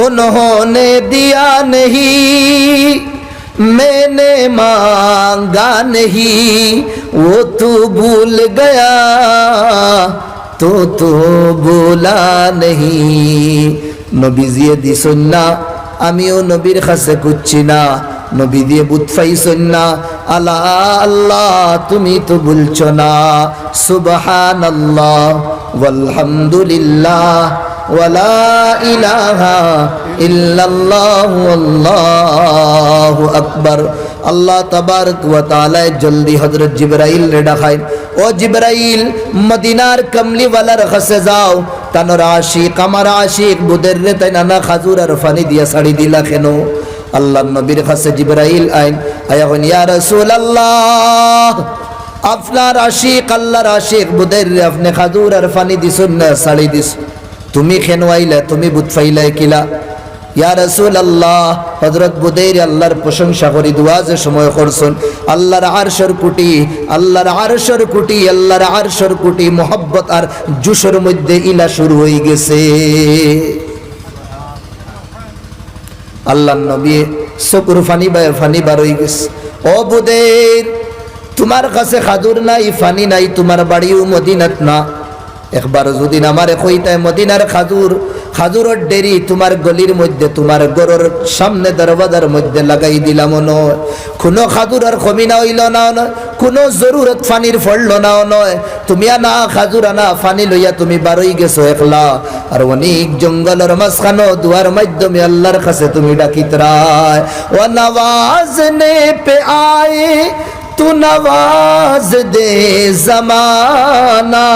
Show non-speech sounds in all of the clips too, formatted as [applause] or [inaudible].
उन्होंने दिया नहीं मैंने मांगा नहीं वो तू भूल गया তো তো বোলা নেহি নবী জিয়ে দিছন না আমিও নবীর কাছে খুঁজছি না নবী দিয়ে বুথ পাইছন না আল্লাহ আল্লাহ তুমি তো বলছো না সুবহান আল্লাহ আলহামদুলিল্লাহ ওয়ালা ইলাহা ইল্লাল্লাহ, আল্লাহু আকবার। আল্লাহ তাবারক ওয়া তাআলা জলদি হযরত জিবরাইল রে ডাকায়। ও জিবরাইল, মদিনার কমলিওয়ালার কাছে যাও। তানোর আশিক, আমার আশিক বুদের রে তাই নানা খাজুর আর ফানি দিয়া শাড়ি দিলা কেন? আল্লাহ নবীর কাছে জিবরাইল আইন, আয়া হন ইয়া রাসূলুল্লাহ, আপনার আশিক, আল্লাহর আশিক বুদের রে আপনি খাজুর আর ফানি দিছুন না, শাড়ি দিছ তুমি কেন আইলা তুমি বুত ফাইলাই কিলা। ইয়া রাসূল আল্লাহ হযরত বুদাইর আল্লাহর প্রশংসা করি, দোয়া যে সময় করছেন। আল্লাহর আরশের কুটি, আল্লাহর আরশের কুটি, আল্লাহর আরশের কুটি, মোহব্বত আর জুসের মধ্যে ইলা শুরু হয়ে গেছে। আল্লাহ নবী চকুর ফানি বা ফানি বার হয়ে গেছে। ও বুদের তোমার কাছে খাদুর নাই, ফানি নাই, তোমার বাড়িও মদিনাত না। একবার যদি আমার কইতায় মদিনার খাজুর, খাজুরের ডেরি তোমার গলির মধ্যে, তোমার গরুর সামনে দরবাজার মধ্যে লাগাই দিলাম নয়। কোনো খাজুরের কমি না হইল না কোনো জরুরত ফানির ফলল না নয়। তুমি আনা খাজুর আনা ফানি লইয়া তুমি বারই গেছো একলা। আর অনেক জঙ্গলের মাঝখানো দুয়ার মাধ্যমে আল্লাহর কাছে তুমি ডাকিতরায় ও নওয়াজ নে পে আয়ে তু নওয়াজ দে জমানা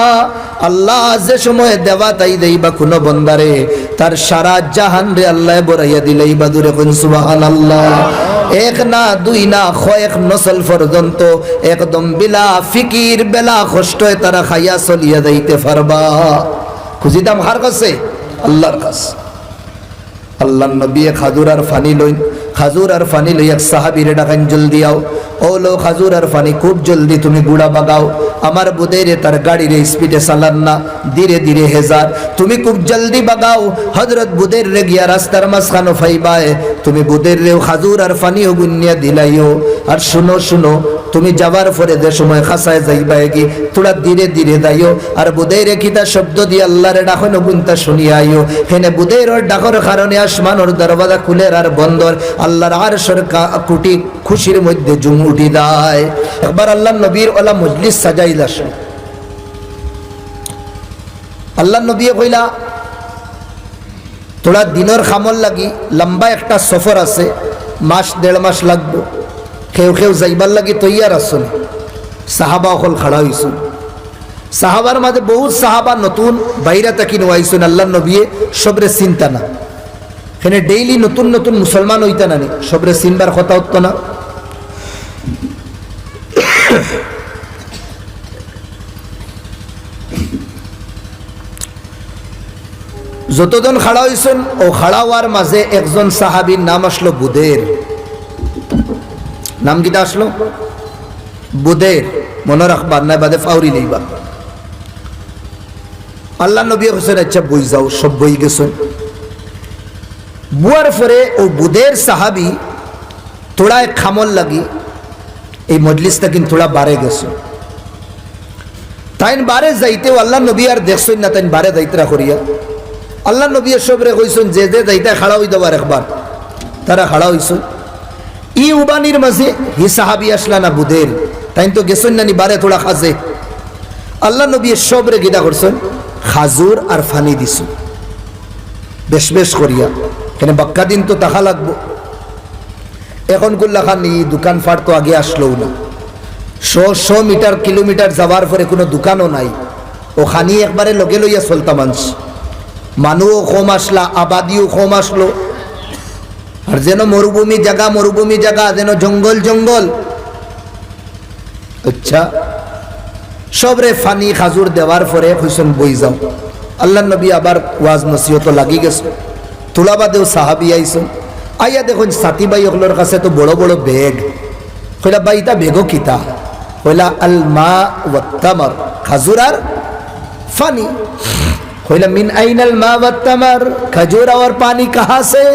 আল্লাহ যে সময় দেওয়া তাই দেই বা কোনো বন্দারে তার সারা জাহান রে আল্লাহ বরাইয়া দিলেই বা দূরে কোন সুবাহান আল্লাহ এক না দুই না কয়েক নসল পর্যন্ত একদম বিলা ফিকির বেলা কষ্ট তারা খাইয়া চলিয়া যাইতে পারবা খুঁজিতাম হার কাছে আল্লাহর কাছে আল্লাহ নবী খাজুর আর ফানি লইন খাজুর আর ফানি লই এক সাহাবিরে ডাকান জলদি আও ও লো খাজুর আর ফানি, খুব জলদি তুমি গুড়া বাগাও। আমার বুদেরে তার গাড়ির স্পিডে চালান না। ধীরে ধীরে হেজার, তুমি খুব জলদি বাগাও। হজরত বুদের রে গিয়া রাস্তার মাঝখানো ফাইবায়, তুমি বুদের রেও খাজুর আর ফানিও গুনিয়া দিলাইও। আর শুনো শুনো, তুমি যাবার পরে যে সময় খাসায় যাইবা কি তোরা ধীরে ধীরে দাইও আর বুদের রেখিতা শব্দ দিয়ে আল্লাহরে ডাকন গুনতা শুনিয়া আইও। হেনে বুদের ডাকর কারণে আসমানোর দরবাজা খুলের আর বন্দর, আল্লাহর আর সরকার কুটি খুশির মধ্যে জুম উঠি দেয় একবার আল্লাহ নবীর ওলা মজলিস সাজাই দাস আল্লাহ নবী কইলা, তোরা দিনের খামল লাগি লম্বা একটা সফর আছে, মাস দেড় মাস লাগবো। কেউ কেউ যাইবার লাগি তৈয়ার আসুন। সাহাবা অকল খাড়া হইছুন সাহাবার মাঝে বহুত সাহাবা নতুন বাইরা তাকি নোয়াইছুন আল্লাহ নবিয়ে, সবরে চিন্তা না। এখানে ডেইলি নতুন নতুন মুসলমান হইতা নানি সবরে চিনবার কথা হতো না। [coughs] যতজন খাড়া হইছেন, ও খাড়া হওয়ার মাঝে একজন সাহাবীর নাম আসলো বুদের। নাম কিটা আসলো? বুদের। মনে রাখবার নাই বাদে ফাউরি লইবা আল্লাহ নবী হোসেন আচ্ছা বই যাও, সব বই গেছেন। বুয়ার পরে ও বুদের সাহাবি তোড়ায় খামল লাগি এই মজলিসটা কিন্তু তোড়া বারে গেছে। তাইন বারে যাইতেও আল্লাহ নবী আর দেখছেন না, তাইন বারে যাইতরা করিয়া। আল্লাহ নবী সবরে কইছেন, যে যে যাইতে খাড়া হই দেবার একবার, তারা খাড়া হইছেন ই উবানির মাঝে হি সাহাবি আসলা না বুধের তাই তো গেছেন নানি বারে থোড়া খাজে। আল্লাহ নবী সবরে গিদা করছেন, খাজুর আর ফানি দিছু। বেশ বেশ করিয়া। এখানে বাক্কা দিন তো তাহা লাগবো। এখন গুল্লা খান, এই দোকান ফাট তো আগে আসলোও না। শো শো মিটার, কিলোমিটার যাওয়ার পরে কোনো দোকানও নাই। ও খানি একবারে লগে লইয়া চলতা মানুষ। মানুষও কম আসলা, আবাদিও কম আসলো। আর যেন মরুভূমি জায়গা মরুভূমি জায়গা যেন জঙ্গল জঙ্গল। আচ্ছা সবরে ফানি খাজুর দেওয়ার পরে হইসন বই যাও। আল্লাহ নবী আবার ওয়াজ নসিহত লাগি গেছে। তুলাবাদেও সাহাবি আইসন। আইয়া দেখুন, সাথী ভাই ওগুলোর কাছে তো বড় বড় বেগ কইলা, ভাই ইটা বেগও কিতা? কইলা আল মা ওয়াত্তামার। খাজুর আর ফানি। কইলা, মিন আইনাল মা বাত্তামার খাজুর আর পানি কাহা সে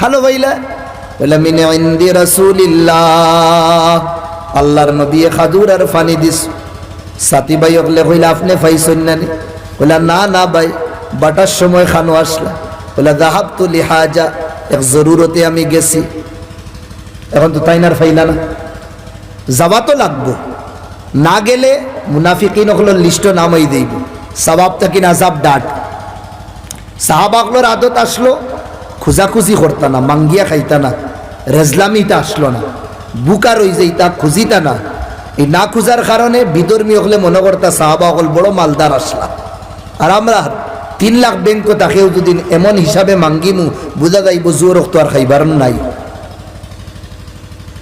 খালো ভাইলা। বলে মিন ইন্দি রাসূলিল্লাহ। আল্লাহর নবী খাজুর আর ফানি দিস। সাথী ভাই অকলে কইলা, আপনি পাইছেন না কইলা, না না ভাই, বাটার সময় খানো আসলা। বলে দাহাব তো লিহাজা এক জরুরতে আমি গেছি। এখন তো তাইনার ফাইলা না? যাওয়া তো লাগবো। না গেলে মুনাফিকিন হলো লিস্ট নামাই দেব সবাব তাকিন আজাব ডাট। সাহাবাগলোর আদত আসলো, খুঁজাখুঁজি করতা না, মাঙ্গিয়া খাইতা না রেজলামিটা আসলো না, বুকা রই যাইতা, খুঁজিতা না। এই না খুঁজার কারণে বিধর্মী হলে মনে করতা সাহাবা হল বড় মালদার আসলা। আর আমরা তিন লাখ ব্যাংক তাকেও দুদিন এমন হিসাবে মাঙ্গিমু বুঝা যাইব জোর রক্ত আর খাইবার নাই।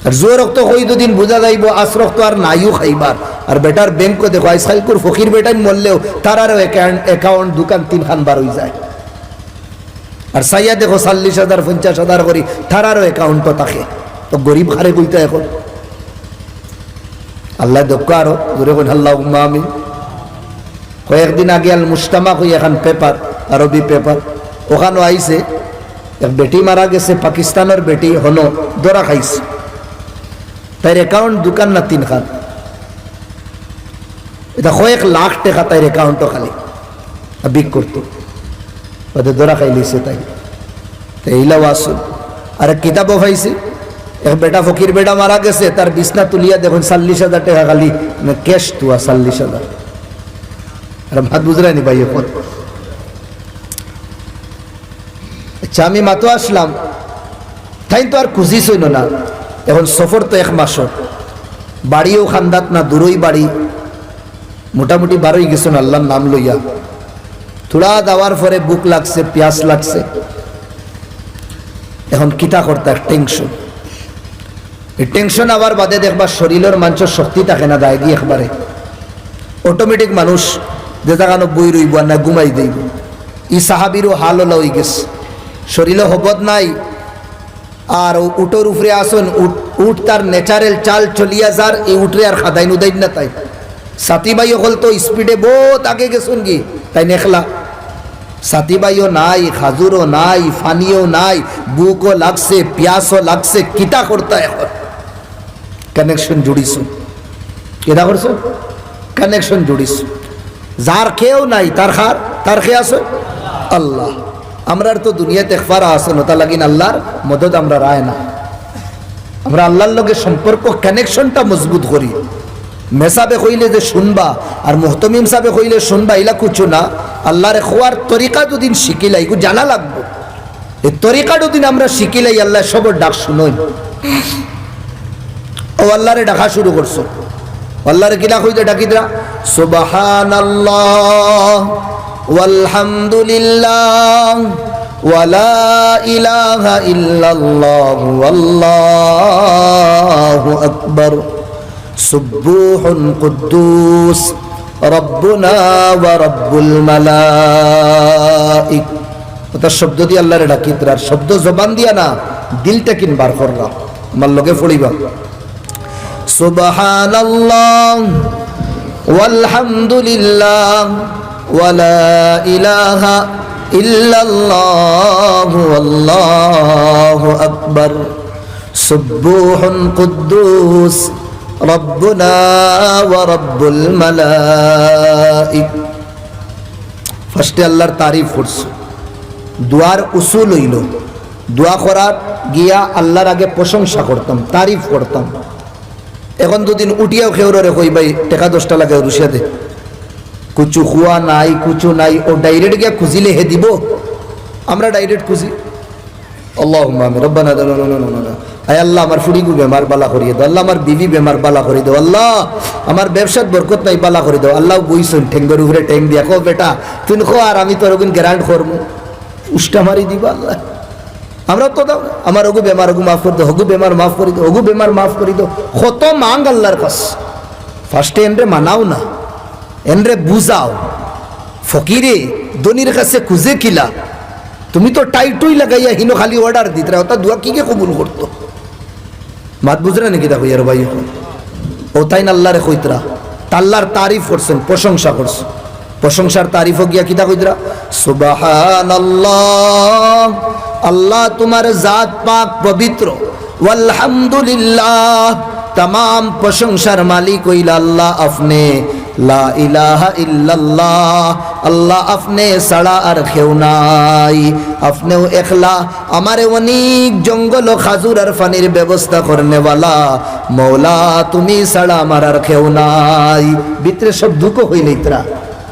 আর জোর রক্ত হই দুদিন বুঝা যাইব, আস রক্ত আর নাইও খাইবার। আর বেটার ব্যাংক দেখো আইসাইকুর ফকির বেটাই মরলেও তার আরও অ্যাকাউন্ট দোকান তিন খান বার হয়ে যায়। আর সাইয়া দেখো, চল্লিশ হাজার, পঞ্চাশ হাজার করি, তার আরও অ্যাকাউন্টও থাকে তো গরিব হারে কইতে এখন। আল্লাহ দক্ষ আরও, জোরে কোন আল্লাহ আমি কয়েকদিন আগে আল মুস্তামা কই এখন পেপার, আরবি পেপার। ওখানেও আইছে। এক বেটি মারা গেছে, পাকিস্তানের বেটি হনো, দরা খাইছে। তাইর অ্যাকাউন্ট দোকান না তিন খান। এটা কয়েক লাখ টাকা তাইর অ্যাকাউন্টও খালি। বিক করতো। ওদের দরা খাই লিছে তাই। তো এইলাও আসুন আর এক কিতাবও পাইছে। এক বেটা ফকির বেটা মারা গেছে, তার বিছনা তুলিয়া দেখুন, চল্লিশ হাজার টাকা খালি ক্যাশ তুয়া, চল্লিশ হাজার। আর ভাত ভাই এখন আচ্ছা আমি মাতো আসলাম। তাই তো আর খুশি হইল না। এখন সফর তো এক মাসর। বাড়িও খান্দাত না, দূরই বাড়ি। মোটামুটি বারোই গেছেন আল্লাহর নাম লইয়া। থোড়া দেওয়ার পরে বুক লাগছে, পিয়াস লাগছে। এখন কিতা করতে টেনশন এই টেনশন আবার বাদে দেখবা শরীরের মানুষের শক্তি থাকে না, দায় গিয়ে একবারে। অটোমেটিক মানুষ যে জায়গানো বই রইব না ঘুমাই দেইব। ই সাহাবিরও হাল হয়ে গেছে। শরীরে হবত নাই। আর উটোর উপরে আসুন উঠ তার ন্যাচারাল চাল চলিয়া যার, এই উঠরে আর খাদাই নুদাই না তাই। সাথীবাই হল তো স্পিডে বহুত আগে গেছুন কি তাই নেখলা। সাথীবাইও নাই, খাজুরও নাই, ফানিও নাই, বুকও লাগছে, পিয়াসও লাগছে, কিতা করতা এখন? কানেকশন জুড়িছ কিতা করছ কানেকশন জুড়িছ যার খেয়েও নাই, তার খার, তার খেয়ে আছে? আল্লাহ। আমরার তো দুনিয়াতে একবার আছে নতা লাগিন আল্লাহর মদত আমরা রায় না। আমরা আল্লাহর লগে সম্পর্ক কানেকশনটা মজবুত করি। মেসাবে কইলে যে শুনবা, আর মোহতমিম সাবে কইলে শুনবা ইলা কুচু না। আল্লাহরে খোয়ার তরিকা দুদিন শিখিলাই এগু জানা লাগবো। এই তরিকা দুদিন আমরা শিখিলাই আল্লাহ সবর ডাক শুনই। ও আল্লাহরে ডাকা শুরু করছ। আল্লাহরে কিলা কইতে ডাকিতরা সুবহানাল্লাহ, ওয়ালহামদুলিল্লাহ ওয়ালা ইলাহা ইল্লাল্লাহ আল্লাহু আকবার, সুবহুন কুদ্দুস, রব্বুনা ওয়া রব্বুল মালাইক। ওটা শব্দ দিয়ে আল্লাহরে ডাকিতরা শব্দ জবান দিয়া না, দিলটা কিনবার করলাম আমার লগে পড়িবা। সুবহানাল্লাহ walhamdulillah ولا إله إلا الله والله أكبر سبوح قدوس ربنا ورب الملائك ফার্স্টে আল্লাহর তারিফ করছো দোয়ার উসুল হইল দোয়া করার গিয়া আল্লাহর আগে প্রশংসা করতাম তারিফ করতাম এখন দুদিন উঠিয়াও খেউরে কই, ভাই, টাকা দশটা লাগে রুশিয়াতে কুচু খুয়া নাই, কুচু নাই, ও ডাইরেক্ট গিয়া খুঁজিলে হে দিব। আমরা ডাইরেক্ট খুঁজি। আল্লাহ রব্বানা আয় আল্লাহ, আমার ফুড়িগু বেমার বালা করিয়ে দাও। আল্লাহ, আমার বিবি বেমার বালা করে দাও। আল্লাহ, আমার ব্যবসার বরকত নাই বালা করে দাও। আল্লাহ বইছুন ঠেঙ্গর উপরে ঠেং দিয়া। কো বেটা তুই খো, আর আমি তোর গ্যারান্ট করব উষ্টা মারি দিব, আল্লাহ। আমরা তো দাও, আমার ওগু বেমার, ওগু মাফ করে দাও হগু বেমার মাফ করে দাও হগু বেমার মাফ করে দাও। কত মাং আল্লাহর কাছ ফার্স্টে এনরে মানাও না, এনরে বুঝাও। ফকিরে দনির কাছে খুঁজে কিলা। তুমি তো টাইটুই লাগাইয়া হিনো খালি অর্ডার দিতে ওটা দুয়া কি কে কবুল করতো? মাত বুঝরা নাকি দেখো ইয়ার ভাই ও তাই না আল্লাহরে কইতরা আল্লাহর তারিফ করছেন, প্রশংসা করছেন। প্রশংসার তারিফ গিয়া কিতা কইতরা? সুবাহান আল্লাহ আল্লাহ তোমার জাত পাক পবিত্র। আলহামদুলিল্লাহ তাম প্রশংসার মালিক হইলা আল্লাহ আপনি। লা ইলাহা ইল্লাল্লাহ। আল্লাহ আপনি সাড়া আর খেউ নাই। আপনিও একলা। আমারে অনেক জঙ্গল খাজুর আর ফানির ব্যবস্থা করনেওয়ালা। মৌলা, তুমি সাড়া আমার আর খেউ নাই। ভিতরে সব দুঃখ হইলে ইতরা।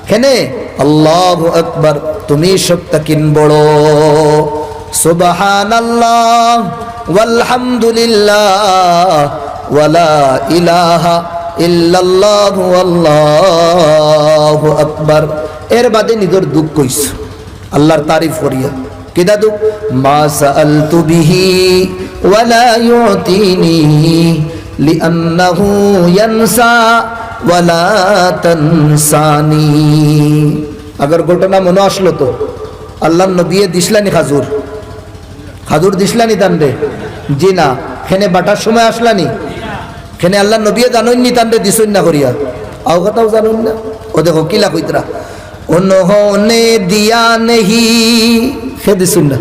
কেনে? আল্লাহ আকবার, তুমি সত্য কিন বড়। সুবাহান আল্লাহ ওয়ালহামদুলিল্লাহ, ওয়ালা ইলাহা ইল্লাল্লাহু, আল্লাহু আকবার। এর বাদে নিজের দুঃখ কইস আল্লাহর তারিফ করিয়া। কিদা দুঃখ মা সাআলতু বিহি ওয়ালা ইউতিনি লিআন্নাহু ইয়ানসা। আগর ঘটনা মনে আসলো তো আল্লাহ নবিয়ে দিসলানি খাজুর খাজুর দিসলানি তান রে জি না খেনে বাটার সময় আসলানি খেনে আল্লাহ নবিয়ে জানুননি তান রে দিসুন না করিয়া আও কথাও জানুন না ও দেখো কিলা কইতরা উনহোনে দিয়া নেহি সে দিসুন না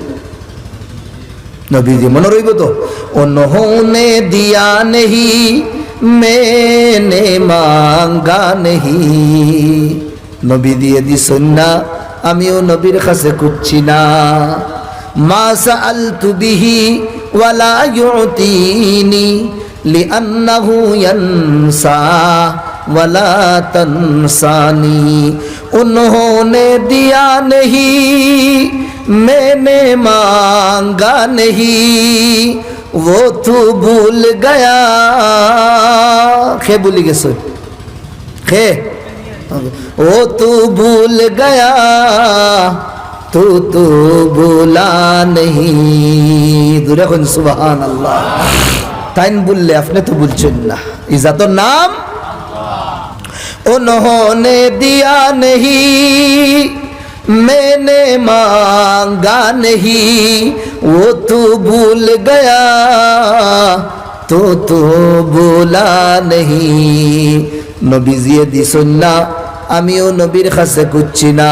নবীজি মনে রইব তো উনহোনে দিয়া নেহি মেনে মাঙ্গা নেহি নবী দিয়ে দিছেন না আমিও নবীর কাছে খুঁজছি না মাসা সাআলতু বিহি ওয়ালা ইউতিনি লিআন্নাহু ইয়ানসা ولا تنسانی انہوں نے دیا نہیں میں نے वो तू भूल गया खे भूली গেছে खे वो तू भूल गया तू तो भूला नहीं দূরে কোন সুবহান আল্লাহ তাইন বললে আপনি তো বলছেন না ইজাতর নাম उन्होंने दिया नहीं मैंने मांगा नहीं वो तू भूल गया तो तो भूला नहीं নবী দিয়ে দিছন না আমিও নবীর কাছে খুঁজছি না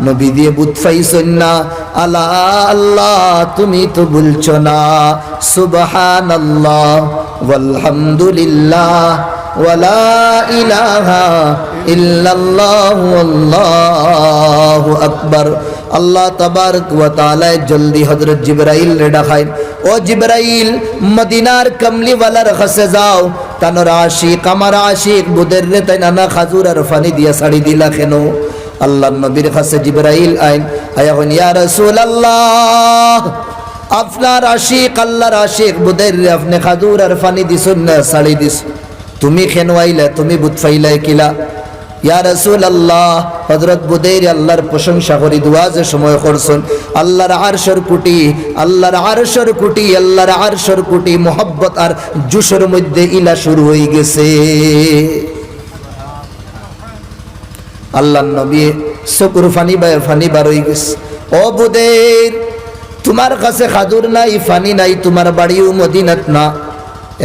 নবী দিয়ে বুথ পাইছন না আল্লাহ আল্লাহ তুমি তো বলছো না সুবহান আল্লাহ আলহামদুলিল্লাহ ولا إله إلا الله والله أكبر আল্লাহ তাবারক ওয়া তাআলা জলদি হযরত জিবরাইল রে ডাকাই ও জিবরাইল মদিনার কমলিওয়ালার কাছে যাও তানোর আশিক আমার আশিক বুদের রে তাই নানা খাজুর আর ফানি দিয়া ছাড়ি দিলা কেন আল্লাহ নবীর কাছে জিবরাইল আইন আয়া হন ইয়া রাসূলুল্লাহ আপনার আশিক আল্লাহর আশিক বুদের রে আপনি খাজুর আর ফানি দিছুন না ছাড়ি দিছ তুমি খেন আইলা তুমি ফাইলাই কিলা। ইয়া রাসূল আল্লাহ হযরত বুদাইর আল্লাহর প্রশংসা করি যে সময় করছেন। আল্লাহর আরশের কুটি, আল্লাহর আরশের কুটি, আল্লাহর আরশের কুটি, মোহব্বত আর জুসের মধ্যে ইলা শুরু হয়ে গেছে। আল্লাহ নবী চকুর ফানি বাই ফানি বার হয়ে গেছে। ও বুদের তোমার কাছে খাদুর নাই, ফানি নাই, তোমার বাড়িও মদিনাত না।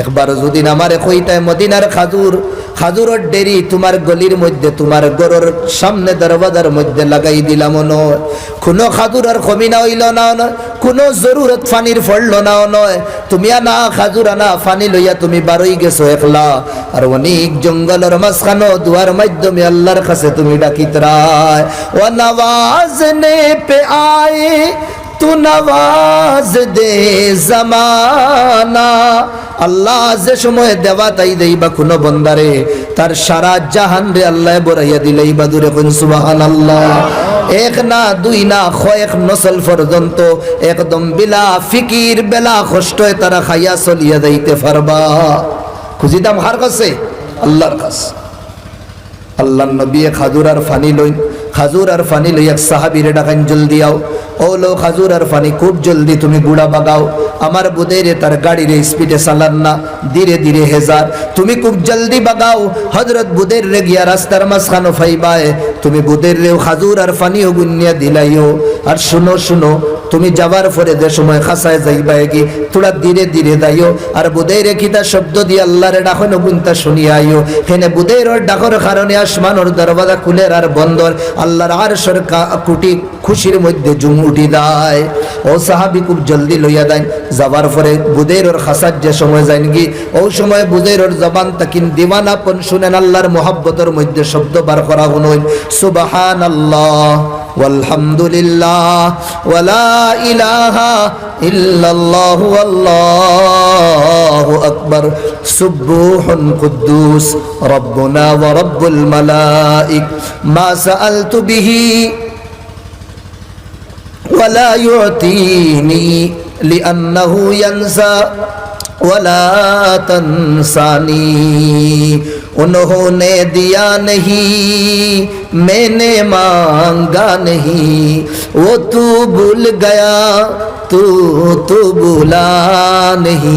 একবার যদি আমার কইতায় মদিনার খাজুর, খাজুরের ডেরি তোমার গলির মধ্যে, তোমার গরুর সামনে দরবাজার মধ্যে লাগাই দিলাম নয়। কোনো খাজুর আর কমি না হইল না কোনো জরুরত ফানির ফলল না নয়। তুমি আনা খাজুর আনা ফানি লইয়া তুমি বারই গেছো একলা। আর অনেক জঙ্গলের মাঝখানো দুয়ার মাধ্যমে আল্লাহর কাছে তুমি ডাকিতরায় ও নওয়াজ নে পে আয়ে তু নওয়াজ দে জমানা আল্লাহ যে সময় দেওয়া তাই দেই বা কোনো বন্দারে তার সারা জাহান রে আল্লাহ বরাইয়া দিলেই বা দূরে কোন সুবাহান আল্লাহ এক না দুই না কয়েক নসল পর্যন্ত একদম বিলা ফিকির বেলা কষ্টয় তারা খাইয়া চলিয়া যাইতে পারবা খুঁজিতাম হার কাছে আল্লাহর কাছে আল্লাহ নবী খাজুর আর ফানি লই খাজুর আর ফানি লইয়া সাহাবিরে ডাকান জলদি আও। ও লো খাজুর আর ফানি খুব জলদি তুমি গুড়া বাগাও। আমার বুদের তার গাড়ির স্পিডে চালান না, ধীরে ধীরে হেজার। তুমি খুব জলদি বাগাও। হজরত বুদের রে গিয়া রাস্তার মাঝখানো ফাইবায়। তুমি বুদের রেও খাজুর আর ফানিও গুনিয়া দিলাইও। আর শুনো শুনো তুমি যাবার পরে যে সময় খাসায় যাইবা কি তোরা ধীরে ধীরে যাইও। আর বুধের কিতা শব্দ দিয়ে আল্লাহরে ডাকন গুনতা শুনিয়া আইও। হেনে বুধের ডাকর কারণে আসমানোর দরবাজা খুলের আর বন্দর, আল্লাহর আর সরকার কুটি খুশির মধ্যে জুম উঠি দেয় ও সাহাবি খুব জলদি লইয়া দেন যাবার পরে বুধের ওর খাসার যে সময় যাইন কি ও সময় বুধের ওর জবান তাকিন দিওয়ানাপন শুনেন আল্লাহর মোহাব্বতের মধ্যে শব্দ বার করা শুনুন সুবাহান আল্লাহ والحمد لله ولا إله إلا الله والله أكبر سبوح قدوس ربنا ورب الملائك ما سألت به ولا يعطيني لأنه ينسى ولا تنساني उन्होंने दिया नहीं मैंने मांगा नहीं वो तू भूल गया তু তু বুলা নেহি।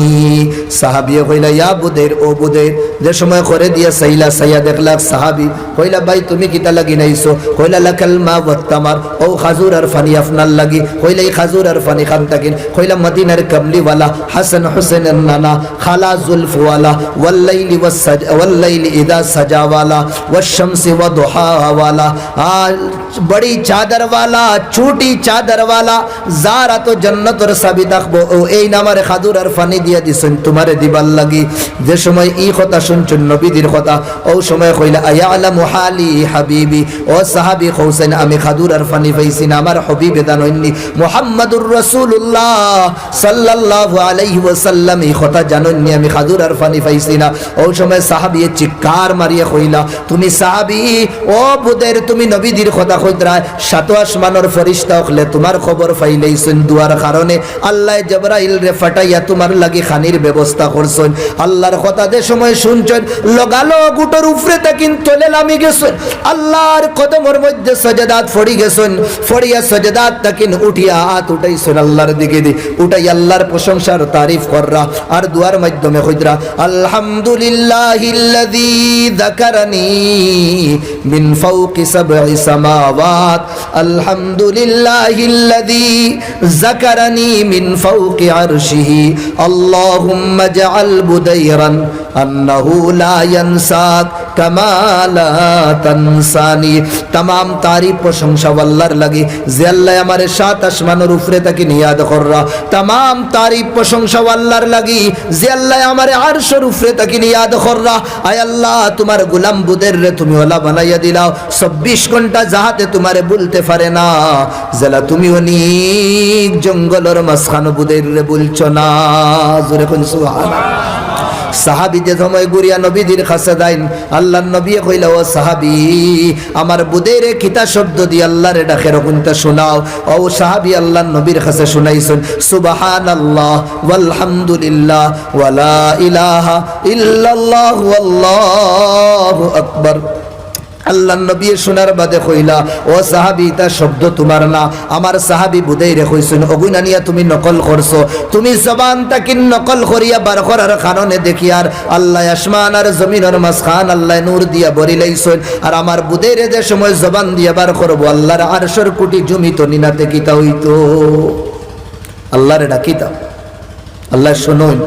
সাহাবিয়ে কইলা, ইয়া বুদের, ও বুদের, যে সময় করে দিয়া সাইলা সাইয়া দেখলা সাহাবি, কইলা, ভাই, তুমি কিতা লাগি নাইছো? কইলা, লাকাল মা ওয়াত্তামার ও খাজুর আর ফানি আফনাল লাগি। কইলা এই খাজুর আর ফানি খান তাকিন কইলা, মদিনার কামলিওয়ালা হাসান হুসেনের নানা, খালা জুলফওয়ালা والليل والسج والليل اذا سجا والا والشمس وضحاها والا بڑی چادر والا چھوٹی چادر والا زارا تو جنت জান্নাতের চাবি থাকব ও এই নামারে খাদুর আর ফানি দিয়া দিছেন, তোমারে দিবার লাগি। যে সময় ই কথা শুনছেন নবীদের কথা, ও সময় কইলা, আয়া আলা মুহালি হাবিবি? ও সাহাবি হোসেন আমি খাদুর আর ফানি পাইছি না, আমার হবিবে দান হইনি মোহাম্মদুর রসুল্লাহ সাল্লাল্লাহু আলাইহি ওয়াসাল্লাম এই কথা জাননি আমি খাদুর আর ফানি পাইছি না। ও সময় সাহাবি চিৎকার মারিয়া কইলা, তুমি সাহাবি, ও বুদের, তুমি নবীদের কথা কইতরা সাত আসমানের ফরিস্তা হলে তোমার খবর পাইলেইছেন দুয়ার কারণে আল্লাহ জবরাইল রে ফাটাইয়া তোমার লাগে খানির ব্যবস্থা করছেন। আল্লাহর কথা যে সময় শুনছেন, লগালো গুটোর উপরে তাকিন তোলে নামি গেছেন। আল্লাহর কদমর মধ্যে সজেদাত ফড়ি গেছেন, ফড়িয়া সজেদাত তাকিন উঠিয়া হাত উঠাইছেন আল্লাহর দিকে দি উঠাই আল্লাহর প্রশংসার তারিফ কররা আর দুয়ার মাধ্যমে খুঁজরা আলহামদুলিল্লাহ من فوق سبع سماوات الحمد لله الذي ذكرني من فوق عرشه اللهم اجعل بديرا أنه لا ينساك كما لا تنساني تمام تعريف প্রশংসা আল্লাহর লাগে, যে আল্লাহ আমার সাত আসমানের উপরে তাকে নিয়াদ কররা। তাম তারিফ প্রশংসা আল্লাহর লাগি, যে আল্লাহ আমার আরশের উপরে তাকে নিয়াদ কররা। আয় আল্লাহ, তোমার গুলাম বুদের রে তুমি ওলা বানাইয়া দিলাও। চব্বিশ ঘণ্টা যাহাতে তোমারে বলতে পারে না। জেলা তুমি অনেক জঙ্গলের মাঝখানো বুদের বলছো না। জোরে কোন সময় গুরিয়া নবীদের কাছে দেন আল্লাহ নবী কইল, ও সাহাবি, আমার বুদের কিতা শব্দ দিয়ে আল্লাহরে ডাকে রকুনটা শোনাও। ও সাহাবি আল্লাহ নবীর কাছে শুনাইছেন সুবাহান আল্লাহ ওয়ালহামদুলিল্লাহ ওয়ালা ইলাহা ইল্লাল্লাহু আল্লাহু আকবার। আল্লাহ নবী শোনার বাদে কইলা, ও সাহাবি, তা শব্দ তোমার না। আমার সাহাবি বুদেই রে কইছেন অগুনানিয়া তুমি নকল করছ। তুমি জবান তাকি নকল করিয়া বার করার কারণে দেখি আর আল্লাহ আসমান আর জমিনের মাঝখান আল্লাহ নূর দিয়া বরি লাইছেন। আর আমার বুদেই রে যে সময় জবান দিয়া বার করব, আল্লাহর আরশর কোটি জমিত নিনাতে কিতা হইতো? আল্লাহরে ডাকিতা। আল্লাহ শুনুন